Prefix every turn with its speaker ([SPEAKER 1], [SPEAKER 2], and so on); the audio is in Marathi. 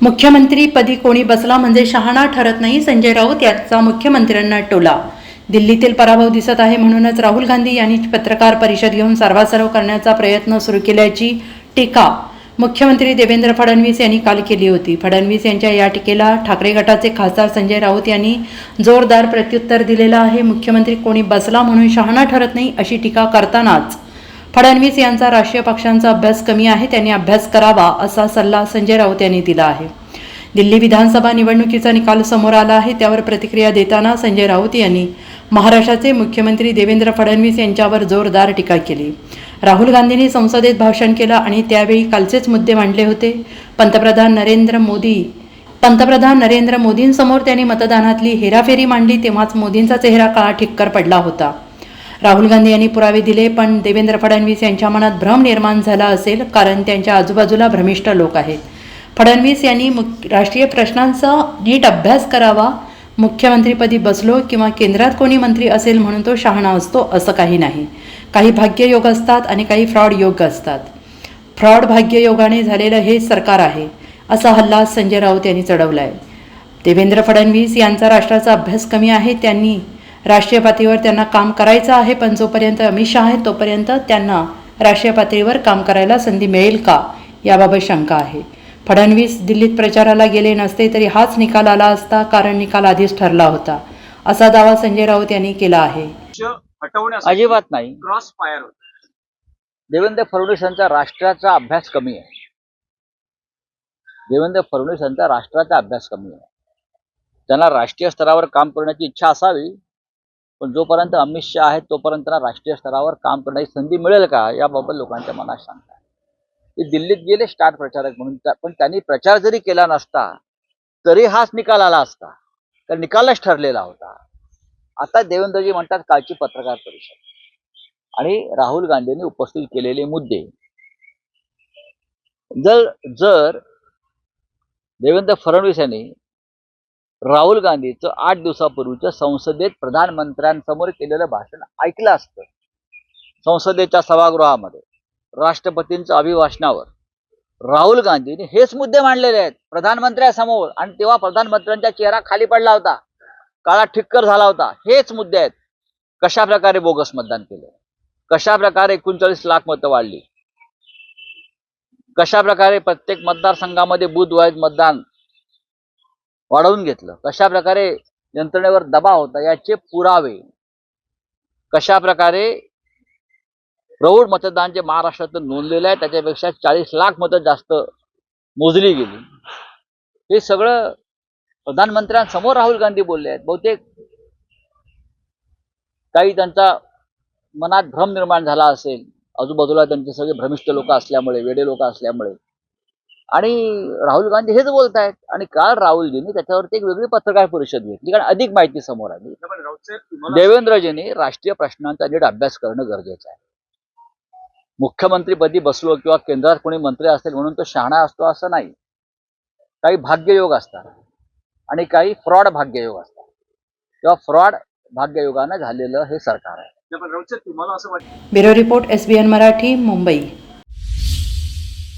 [SPEAKER 1] मुख्यमंत्रीपदी कोणी बसला म्हणजे शहाणा ठरत नाही. संजय राऊत याचा मुख्यमंत्र्यांना टोला. दिल्लीतील पराभव दिसत आहे म्हणूनच राहुल गांधी यांनी पत्रकार परिषद घेऊन सर्वासर्व करण्याचा प्रयत्न सुरू केल्याची टीका मुख्यमंत्री देवेंद्र फडणवीस यांनी काल केली होती. फडणवीस यांच्या या टीकेला ठाकरे गटाचे खासदार संजय राऊत यांनी जोरदार प्रत्युत्तर दिलेलं आहे. मुख्यमंत्री कोणी बसला म्हणून शहाणा ठरत नाही अशी टीका करतानाच फडणवीस यांचा राष्ट्रीय पक्षांचा अभ्यास कमी आहे त्यांनी अभ्यास करावा असा सल्ला संजय राऊत यांनी दिला आहे. दिल्ली विधानसभा निवडणुकीचा निकाल समोर आला आहे त्यावर प्रतिक्रिया देताना संजय राऊत यांनी महाराष्ट्राचे मुख्यमंत्री देवेंद्र फडणवीस यांच्यावर जोरदार टीका केली. राहुल गांधींनी संसदेत भाषण केलं आणि त्यावेळी कालचेच मुद्दे मांडले होते. पंतप्रधान नरेंद्र मोदी पंतप्रधान नरेंद्र मोदींसमोर त्यांनी मतदानातली हेराफेरी मांडली तेव्हाच मोदींचा चेहरा काळा ठिक्कर पडला होता. राहुल गांधी यांनी पुरावे दिले पण देवेंद्र फडणवीस यांच्या मनात भ्रम निर्माण झाला असेल कारण त्यांच्या आजूबाजूला भ्रमिष्ठ लोक आहेत. फडणवीस यांनी मुख राष्ट्रीय प्रश्नांचा नीट अभ्यास करावा मुख्यमंत्रीपदी बसलो किंवा केंद्रात कोणी मंत्री असेल म्हणून तो शहाणा असतो असं काही नाही. काही भाग्ययोग असतात आणि काही फ्रॉड योग असतात. फ्रॉड भाग्ययोगाने झालेलं हे सरकार आहे असा हल्ला संजय राऊत यांनी चढवला आहे देवेंद्र फडणवीस यांचा राष्ट्राचा अभ्यास कमी आहे त्यांनी राष्ट्रीय पातळीवर त्यांना काम करायचं आहे पण जोपर्यंत अमित शहा आहेत तोपर्यंत त्यांना राष्ट्रीय पातळीवर काम करायला संधी मिळेल का? याबाबत शंका आहे. फडणवीस दिल्लीत प्रचाराला गेले नसते तरी हाच निकाल आला असता कारण निकाल आधीच ठरला होता असा दावा संजय राऊत यांनी केला आहे.
[SPEAKER 2] अजिबात नाही.
[SPEAKER 3] क्रॉस फायर होत.
[SPEAKER 2] देवेंद्र फडणवीस यांचा राष्ट्राचा अभ्यास कमी आहे. देवेंद्र फडणवीस यांचा राष्ट्राचा अभ्यास कमी आहे. त्यांना राष्ट्रीय स्तरावर काम करण्याची इच्छा असावी पण जोपर्यंत अमित शहा आहेत तोपर्यंत राष्ट्रीय स्तरावर काम करण्याची संधी मिळेल का याबाबत लोकांच्या मनात सांगताय ते दिल्लीत गेले स्टार प्रचारक म्हणून पण त्यांनी प्रचार जरी केला नसता तरी हाच निकाल आला असता. तर निकालच ठरलेला होता. आता देवेंद्रजी म्हणतात कालची पत्रकार परिषद. आणि राहुल गांधींनी उपस्थित केलेले मुद्दे. जर जर देवेंद्र फडणवीस यांनी राहुल गांधीचं आठ दिवसापूर्वीचं संसदेत प्रधानमंत्र्यांसमोर केलेलं भाषण ऐकलं असतं. संसदेच्या सभागृहामध्ये राष्ट्रपतींच्या अभिभाषणावर राहुल गांधींनी हेच मुद्दे मांडलेले आहेत प्रधानमंत्र्यांसमोर. आणि तेव्हा प्रधानमंत्र्यांचा चेहरा खाली पडला होता काळा ठिक्कर झाला होता. हेच मुद्दे आहेत. कशा प्रकारे बोगस मतदान केलं? कशा प्रकारे एकोणचाळीस लाख मतं वाढली? कशा प्रकारे प्रत्येक मतदारसंघामध्ये बुधवाईज मतदान वाढवून घेतलं. कशा प्रकारे यंत्रणेवर दबाव होता याचे पुरावे. कशा प्रकारे प्रौढ मतदान जे महाराष्ट्रातून नोंदलेलं आहे त्याच्यापेक्षा चाळीस लाख मतं जास्त मोजली गेली. हे सगळं प्रधानमंत्र्यांसमोर राहुल गांधी बोलले आहेत. बहुतेक काही त्यांचा मनात भ्रम निर्माण झाला असेल. आजूबाजूला त्यांचे सगळे भ्रमिष्ठ लोक असल्यामुळे वेडे लोक असल्यामुळे. आणि राहुल गांधी हेच बोलत आहेत आणि काल राहुलजींनी त्याच्यावरती एक वेगळी पत्रकार परिषद घेतली कारण अधिक माहिती समोर आली. देवेंद्रजींनी राष्ट्रीय प्रश्नांचा नीट अभ्यास करणं गरजेचं आहे. मुख्यमंत्रीपदी बसलो किंवा केंद्रात कोणी मंत्री असेल म्हणून तो शहाणा असतो असं नाही. काही भाग्ययोग असतात आणि काही फ्रॉड भाग्ययोग असतात. किंवा फ्रॉड भाग्ययोगानं झालेलं हे सरकार आहे.
[SPEAKER 1] Bureau report S B N Marathi Mumbai.